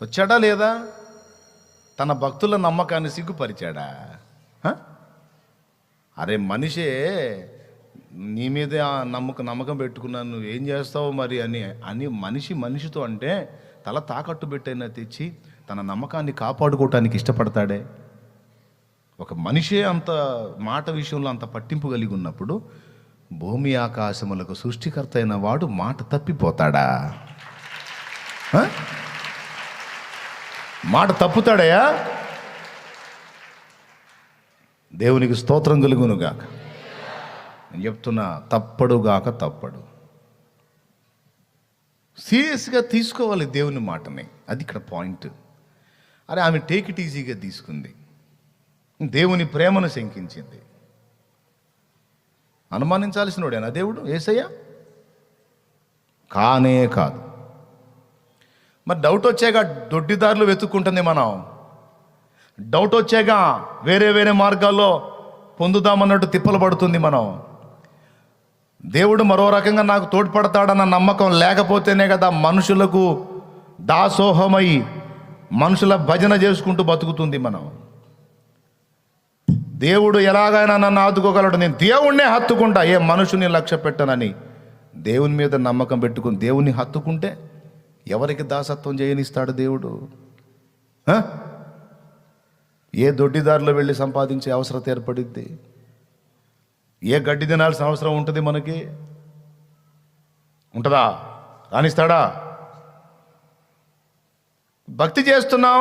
వచ్చాడా లేదా? తన భక్తుల నమ్మకాన్ని సిగ్గుపరిచాడా? అరే మనిషే నీ మీదే ఆ నమ్మకం నమ్మకం పెట్టుకున్నాను నువ్వు ఏం చేస్తావు మరి అని అని మనిషి మనిషితో అంటే తల తాకట్టు పెట్టైనా తెచ్చి తన నమ్మకాన్ని కాపాడుకోవటానికి ఇష్టపడతాడే. ఒక మనిషే అంత మాట విషయంలో అంత పట్టింపు కలిగి ఉన్నప్పుడు భూమి ఆకాశములకు సృష్టికర్త అయిన వాడు మాట తప్పిపోతాడా? మాట తప్పుతాడయా? దేవునికి స్తోత్రం కలుగునుగాక. నేను చెప్తున్నా తప్పడుగాక తప్పడు. సీరియస్గా తీసుకోవాలి దేవుని మాటని. అది ఇక్కడ పాయింట్. అరే ఆమె టేక్ ఇట్ ఈజీగా తీసుకుంది. దేవుని ప్రేమను శంకించింది. అనుమానించాల్సిన వాడేనా దేవుడు? ఏసయ్యా? కానే కాదు. మరి డౌట్ వచ్చాక దొడ్డిదారులు వెతుక్కుంటుంది మనం. డౌట్ వచ్చాక వేరే వేరే మార్గాల్లో పొందుదామన్నట్టు తిప్పలు పడుతుంది మనం. దేవుడు మరో రకంగా నాకు తోడ్పడతాడన్న నమ్మకం లేకపోతేనే కదా మనుషులకు దాసోహమై మనుషుల భజన చేసుకుంటూ బతుకుతుంది మనం. దేవుడు ఎలాగైనా నన్ను ఆదుకోగలడు. నేను దేవుణ్ణే హత్తుకుంటా. ఏ మనుషుని లక్ష్య పెట్టనని దేవుని మీద నమ్మకం పెట్టుకుని దేవుని హత్తుకుంటే ఎవరికి దాసత్వం చేయనిస్తాడు దేవుడు? ఏ దొడ్డిదారిలో వెళ్ళి సంపాదించే అవసరం ఏర్పడిద్ది ఏ గడ్డి తినాల్సిన అవసరం ఉంటుంది మనకి? ఉంటుందా? రాణిస్తాడా? భక్తి చేస్తున్నాం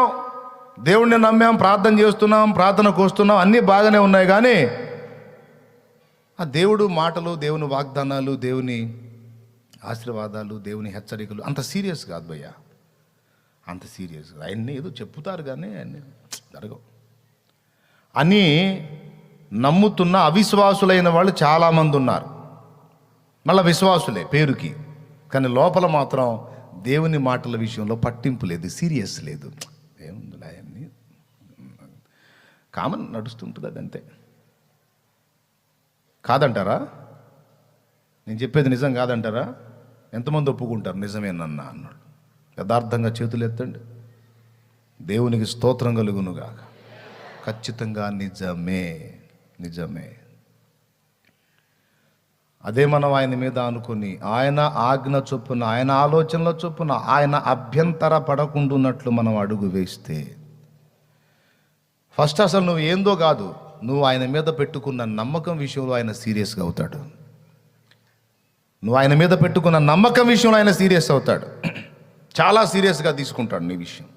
దేవుణ్ణి నమ్మాం ప్రార్థన చేస్తున్నాం ప్రార్థనకు వస్తున్నాం అన్నీ బాగానే ఉన్నాయి కానీ ఆ దేవుడు మాటలు దేవుని వాగ్దానాలు దేవుని ఆశీర్వాదాలు దేవుని హెచ్చరికలు. అంత సీరియస్ కాదు భయ్యా. అంత సీరియస్ ఆయన్ని ఏదో చెప్తారు కానీ ఆయన్ని జరగవు. అని నమ్ముతున్న అవిశ్వాసులైన వాళ్ళు చాలామంది ఉన్నారు. మళ్ళీ విశ్వాసులే పేరుకి. కానీ లోపల మాత్రం దేవుని మాటల విషయంలో పట్టింపు లేదు సీరియస్ లేదు. ఏముంది ఆయన్ని? కామన్ నడుస్తుంటుంది అది అంతే కాదంటారా? నేను చెప్పేది నిజం కాదంటారా? ఎంతమంది ఒప్పుకుంటారు? నిజమేనన్నా అన్నాడు. యథార్థంగా చేతులు ఎత్తండి. దేవునికి స్తోత్రం కలుగునుగాక. ఖచ్చితంగా నిజమే నిజమే. అదే మనం ఆయన మీద అనుకుని ఆయన ఆజ్ఞ చొప్పున ఆయన ఆలోచనల చొప్పున ఆయన అభ్యంతర పడకుండున్నట్లు మనం అడుగు వేస్తే ఫస్ట్ అసలు నువ్వు ఏందో కాదు. నువ్వు ఆయన మీద పెట్టుకున్న నమ్మకం విషయంలో ఆయన సీరియస్గా అవుతాడు. నువ్వు ఆయన మీద పెట్టుకున్న నమ్మకం విషయంలో ఆయన సీరియస్ అవుతాడు. చాలా సీరియస్గా తీసుకుంటాడు నీ విషయం.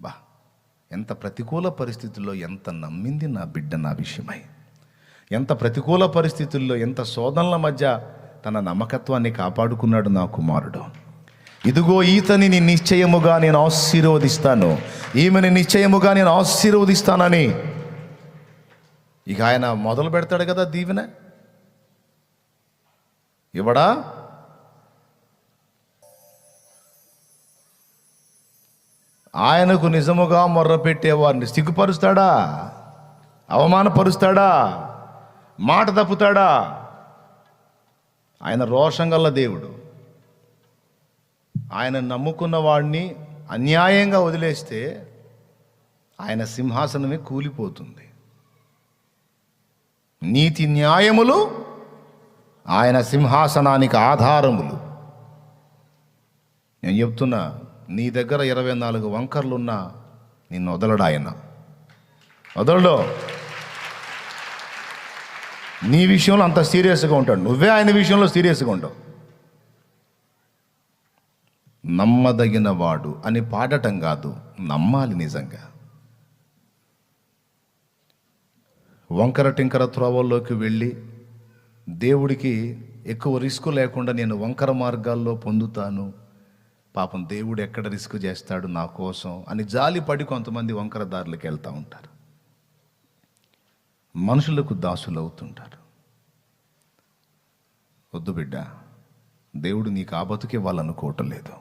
బా ఎంత ప్రతికూల పరిస్థితుల్లో ఎంత నమ్మింది నా బిడ్డ నా విషయమై. ఎంత ప్రతికూల పరిస్థితుల్లో ఎంత శోధనల మధ్య తన నమ్మకత్వాన్ని కాపాడుకున్నాడు నా కుమారుడు. ఇదిగో ఈతని నిశ్చయముగా నేను ఆశీర్వదిస్తాను. ఈమెని నిశ్చయముగా నేను ఆశీర్వదిస్తానని. ఇక ఆయన మొదలు పెడతాడు కదా దీవెన? ఇవ్వడా? ఆయనకు నిజముగా మొర్రపెట్టే వారిని సిగ్గుపరుస్తాడా? అవమానపరుస్తాడా? మాట తప్పుతాడా? ఆయన రోషం గల దేవుడు. ఆయన నమ్ముకున్న వాడిని అన్యాయంగా వదిలేస్తే ఆయన సింహాసనమే కూలిపోతుంది. నీతి న్యాయములు ఆయన సింహాసనానికి ఆధారములు. నేను చెప్తున్నా నీ దగ్గర ఇరవై నాలుగు వంకర్లున్నా నిన్ను వదలడు ఆయన. వదలడు. నీ విషయంలో అంత సీరియస్గా ఉంటాడు. నువ్వే ఆయన విషయంలో సీరియస్గా ఉంటావు. నమ్మదగిన వాడు అని పాడటం కాదు నమ్మాలి నిజంగా. వంకర టింకర త్రోవల్లోకి వెళ్ళి దేవుడికి ఎక్కువ రిస్క్ లేకుండా నేను వంకర మార్గాల్లో పొందుతాను. పాపం దేవుడు ఎక్కడ రిస్క్ చేస్తాడు నా కోసం అని జాలి పడి కొంతమంది వంకర దారులకు వెళ్తూ ఉంటారు. మనుషులకు దాసులు అవుతుంటారు వద్దు బిడ్డ దేవుడు నీకు ఆ బతుకివ్వాలనుకోవటం లేదు.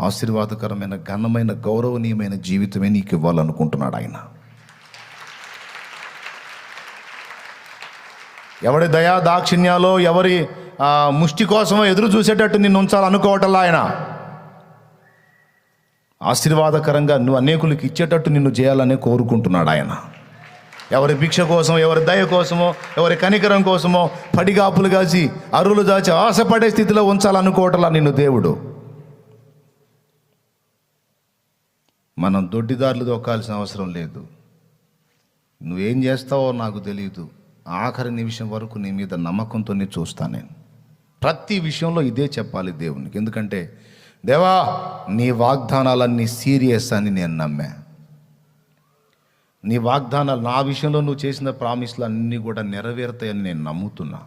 ఆశీర్వాదకరమైన ఘనమైన గౌరవనీయమైన జీవితమే నీకు ఇవ్వాలనుకుంటున్నాడు ఆయన. ఎవరి దయా దాక్షిణ్యాలో ఎవరి ముష్టి కోసమో ఎదురు చూసేటట్టు నిన్ను ఉంచాలనుకోవటంలా ఆయన. ఆశీర్వాదకరంగా నువ్వు అనేకులకి ఇచ్చేటట్టు నిన్ను చేయాలని కోరుకుంటున్నాడు ఆయన. ఎవరి భిక్ష కోసం ఎవరి దయ కోసమో ఎవరి కనికరం కోసమో పడిగాపులు కాచి అరువులు దాచి ఆశపడే స్థితిలో ఉంచాలనుకోవటంలా నిన్ను దేవుడు. మనం దొడ్డిదారులు దొక్కాల్సిన అవసరం లేదు. నువ్వేం చేస్తావో నాకు తెలియదు ఆఖరి నిమిషం వరకు నీ మీద నమ్మకంతోనే చూస్తా నేను. ప్రతి విషయంలో ఇదే చెప్పాలి దేవునికి. ఎందుకంటే దేవా నీ వాగ్దానాలన్నీ సీరియస్ అని నేను నమ్మా. నీ వాగ్దానాలు నా విషయంలో నువ్వు చేసిన ప్రామిస్లు అన్నీ కూడా నెరవేరుతాయని నేను నమ్ముతున్నా.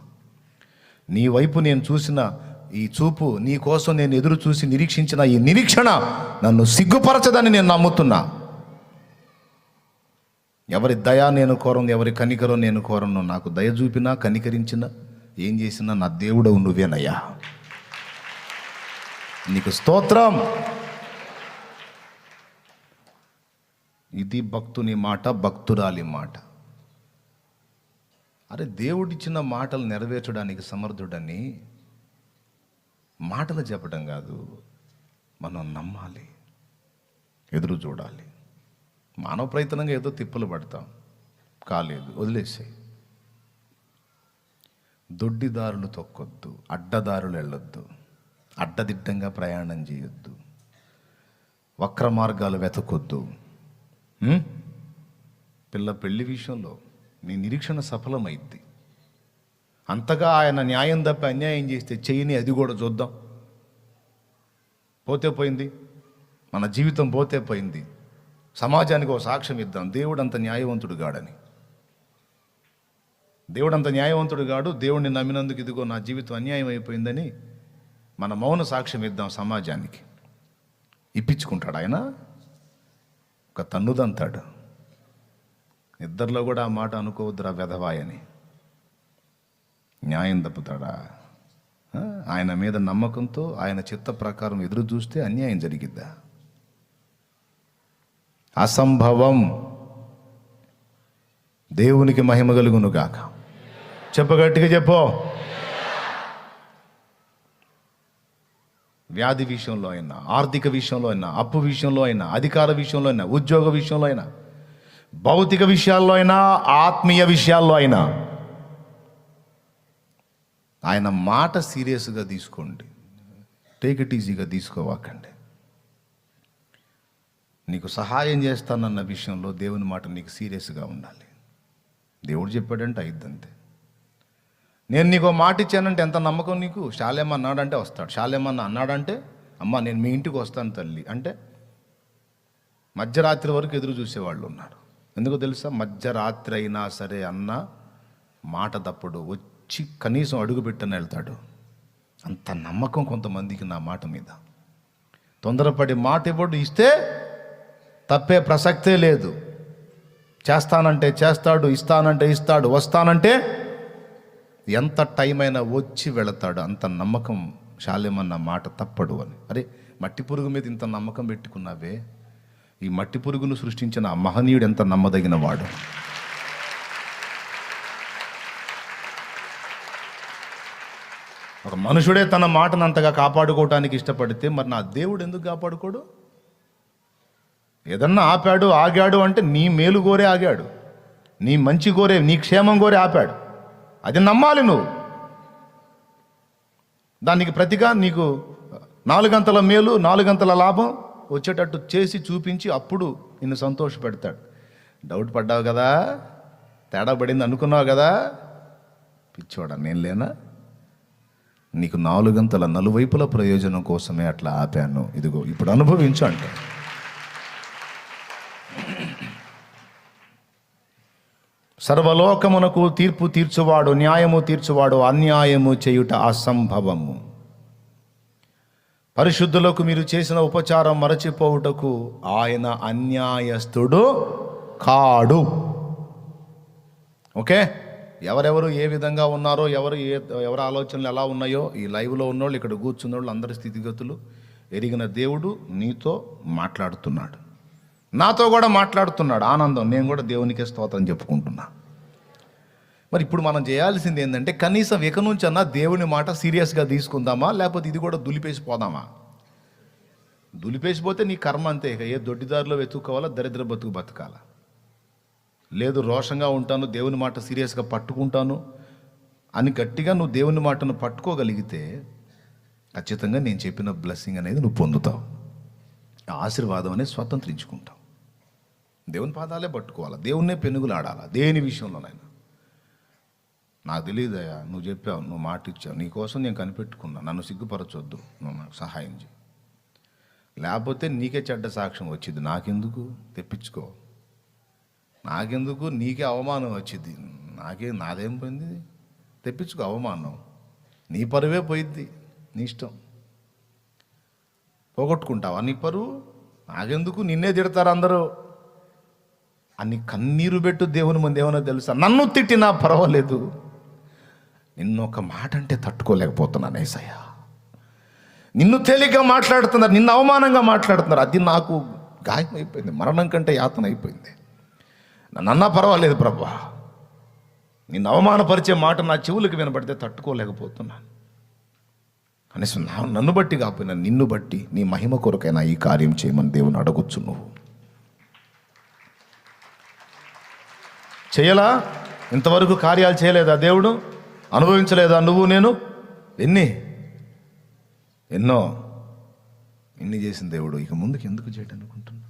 నీ వైపు నేను చూసిన ఈ చూపు నీ కోసం నేను ఎదురు చూసి నిరీక్షించిన ఈ నిరీక్షణ నన్ను సిగ్గుపరచదని నేను నమ్ముతున్నా. ఎవరి దయా నేను కోరను ఎవరి కనికరం నేను కోరను నాకు దయ చూపినా కనికరించినా ఏం చేసినా నా దేవుడవు నువ్వేనయ్యా. నీకు స్తోత్రం. ఇది భక్తుని మాట భక్తురాలి మాట. అరే దేవుడిచ్చిన మాటలు నెరవేర్చడానికి సమర్థుడని మాటలు చెప్పడం కాదు మనం నమ్మాలి ఎదురు చూడాలి. మానవ ప్రయత్నంగా ఏదో తిప్పలు పడతాం. కాలేదు వదిలేసాయి. దొడ్డిదారులు తొక్కొద్దు అడ్డదారులు వెళ్ళొద్దు అడ్డదిడ్డంగా ప్రయాణం చేయొద్దు వక్ర మార్గాలు వెతకొద్దు. పిల్ల పెళ్ళి విషయంలో నీ నిరీక్షణ సఫలమైద్ది. అంతగా ఆయన న్యాయం తప్ప అన్యాయం చేస్తే చేయని అది కూడా చూద్దాం. పోతే పోయింది. మన జీవితం పోతే పోయింది. సమాజానికి ఒక సాక్ష్యం ఇద్దాం. దేవుడు అంత న్యాయవంతుడు గాడని. దేవుడు అంత న్యాయవంతుడు గాడు దేవుడిని నమ్మినందుకు ఇదిగో నా జీవితం అన్యాయం అయిపోయిందని మన మౌన సాక్ష్యం ఇద్దాం సమాజానికి. ఇప్పించుకుంటాడు ఆయన. ఒక తన్నుదంతాడు. ఇద్దరిలో కూడా ఆ మాట అనుకోవద్దురా వెధవాయని. న్యాయం తప్పుతాడా? ఆయన మీద నమ్మకంతో ఆయన చిత్త ప్రకారం ఎదురు చూస్తే అన్యాయం జరిగిద్దా? అసంభవం. దేవునికి మహిమ కలుగును గాక చెప్పగట్టిగా చెప్పో. వ్యాధి విషయంలో అయినా ఆర్థిక విషయంలో అయినా అప్పు విషయంలో అయినా అధికార విషయంలో అయినా ఉద్యోగ విషయంలో అయినా భౌతిక విషయాల్లో అయినా ఆత్మీయ విషయాల్లో అయినా ఆయన మాట సీరియస్గా తీసుకోండి. టేక్ ఇట్ ఈజీగా తీసుకోవాకండి. నీకు సహాయం చేస్తానన్న విషయంలో దేవుని మాట నీకు సీరియస్గా ఉండాలి. దేవుడు చెప్పాడంటే అయిద్దంతే నేను నీకు మాట ఇచ్చానంటే ఎంత నమ్మకం నీకు? శాలేమ అన్నాడంటే వస్తాడు. శాలేమన్న అన్నాడంటే అమ్మ నేను మీ ఇంటికి వస్తాను తల్లి. అంటే మధ్యరాత్రి వరకు ఎదురు చూసేవాళ్ళు ఉన్నారు. ఎందుకు తెలుసా? మధ్యరాత్రి అయినా సరే అన్న మాట తప్పుడు. వచ్చి కనీసం అడుగు పెట్టని వెళ్తాడు. అంత నమ్మకం కొంతమందికి నా మాట మీద. తొందరపడి మాట ఇవ్వడు ఇస్తే తప్పే ప్రసక్తే లేదు. చేస్తానంటే చేస్తాడు ఇస్తానంటే ఇస్తాడు వస్తానంటే ఎంత టైం అయినా వచ్చి వెళతాడు. అంత నమ్మకం శాలేమన్న మాట తప్పడు అని. అరే మట్టి పురుగు మీద ఇంత నమ్మకం పెట్టుకున్నావే? ఈ మట్టి పురుగును సృష్టించిన ఆ మహనీయుడు ఎంత నమ్మదగిన వాడు ఒక మనుషుడే తన మాటను అంతగా కాపాడుకోవటానికి ఇష్టపడితే మరి నా దేవుడు ఎందుకు కాపాడుకోడు? ఏదన్నా ఆపాడు ఆగాడు అంటే నీ మేలు కోరే ఆగాడు. నీ మంచి కోరే నీ క్షేమం కోరే ఆపాడు. అది నమ్మాలి నువ్వు. దానికి ప్రతిగా నీకు నాలుగంతల మేలు నాలుగంతల లాభం వచ్చేటట్టు చేసి చూపించి అప్పుడు నిన్ను సంతోషపెడతాడు. డౌట్ పడ్డావు కదా? తేడా పడింది అనుకున్నావు కదా? పిచ్చోడా నేను లేనా? నీకు నాలుగంతల నలువైపుల ప్రయోజనం కోసమే అట్లా ఆపాను. ఇదిగో ఇప్పుడు అనుభవించు అంటే. సర్వలోకమునకు తీర్పు తీర్చువాడు న్యాయము తీర్చువాడు అన్యాయము చేయుట అసంభవము. పరిశుద్ధులకు మీరు చేసిన ఉపచారం మరచిపోవుటకు ఆయన అన్యాయస్తుడు కాడు. ఓకే? ఎవరెవరు ఏ విధంగా ఉన్నారో ఎవరు ఏ ఎవరి ఆలోచనలు ఎలా ఉన్నాయో ఈ లైవ్లో ఉన్నోళ్ళు ఇక్కడ కూర్చున్న వాళ్ళు అందరి స్థితిగతులు ఎరిగిన దేవుడు నీతో మాట్లాడుతున్నాడు. నాతో కూడా మాట్లాడుతున్నాడు. ఆనందం నేను కూడా దేవునికే స్తోత్రం చెప్పుకుంటున్నా. మరి ఇప్పుడు మనం చేయాల్సింది ఏంటంటే కనీసం ఇక నుంచి అన్నా దేవుని మాట సీరియస్గా తీసుకుందామా? లేకపోతే ఇది కూడా దులిపేసి పోదామా? దులిపేసిపోతే నీ కర్మ అంతే ఇక. ఏ దొడ్డిదారిలో వెతుక్కోవాలా దరిద్ర బతుకు బతకాలా? లేదు రోషంగా ఉంటాను దేవుని మాట సీరియస్గా పట్టుకుంటాను అని గట్టిగా నువ్వు దేవుని మాటను పట్టుకోగలిగితే ఖచ్చితంగా నేను చెప్పిన బ్లెస్సింగ్ అనేది నువ్వు పొందుతావు. ఆశీర్వాదం అనేది స్వతంత్రించుకుంటావు. దేవుని పాదాలే పట్టుకోవాలి? దేవున్నే పెనుగులాడాలి? దేని విషయంలోనైనా. నాకు తెలియదయ్యా నువ్వు చెప్పావు నువ్వు మాట ఇచ్చావు నీ కోసం నేను కనిపెట్టుకున్నా నన్ను సిగ్గుపరచొద్దు నువ్వు నాకు సహాయం చేయి లేకపోతే నీకే చెడ్డ సాక్ష్యం వచ్చింది నాకెందుకు? తెప్పించుకో. నాకెందుకు? నీకే అవమానం వచ్చింది. నాకే నాదేం పోయింది? తెప్పించుకో అవమానం. నీ పరువే పోయిద్ది నీ ఇష్టం. పోగొట్టుకుంటావా నీ పరువు? నాకెందుకు? నిన్నే తిడతారు అందరూ. అని కన్నీరు పెట్టు దేవుని ముందు ఏమన్నా తెలుసా? నన్ను తిట్టినా పర్వాలేదు. నిన్ను ఒక మాట అంటే తట్టుకోలేకపోతున్నాను ఏసయ్య. నిన్ను తేలిగ్గా మాట్లాడుతున్నారు నిన్ను అవమానంగా మాట్లాడుతున్నారు. అది నాకు గాయం అయిపోయింది మరణం కంటే యాతన అయిపోయింది నన్నన్నా పర్వాలేదు ప్రభా. నిన్ను అవమానపరిచే మాట నా చెవులకు వినబడితే తట్టుకోలేకపోతున్నాను. కనీసం నా నన్ను బట్టి కాకపోయినా నిన్ను బట్టి నీ మహిమ కొరకైనా ఈ కార్యం చేయమని దేవుని అడగొచ్చు నువ్వు. చేయలా? ఇంతవరకు కార్యాలు చేయలేదా దేవుడు? అనుభవించలేదా నువ్వు నేను? ఎన్ని? ఎన్నో? ఎన్ని చేసిన దేవుడు? ఇక ముందుకు ఎందుకు చేయడం అనుకుంటున్నా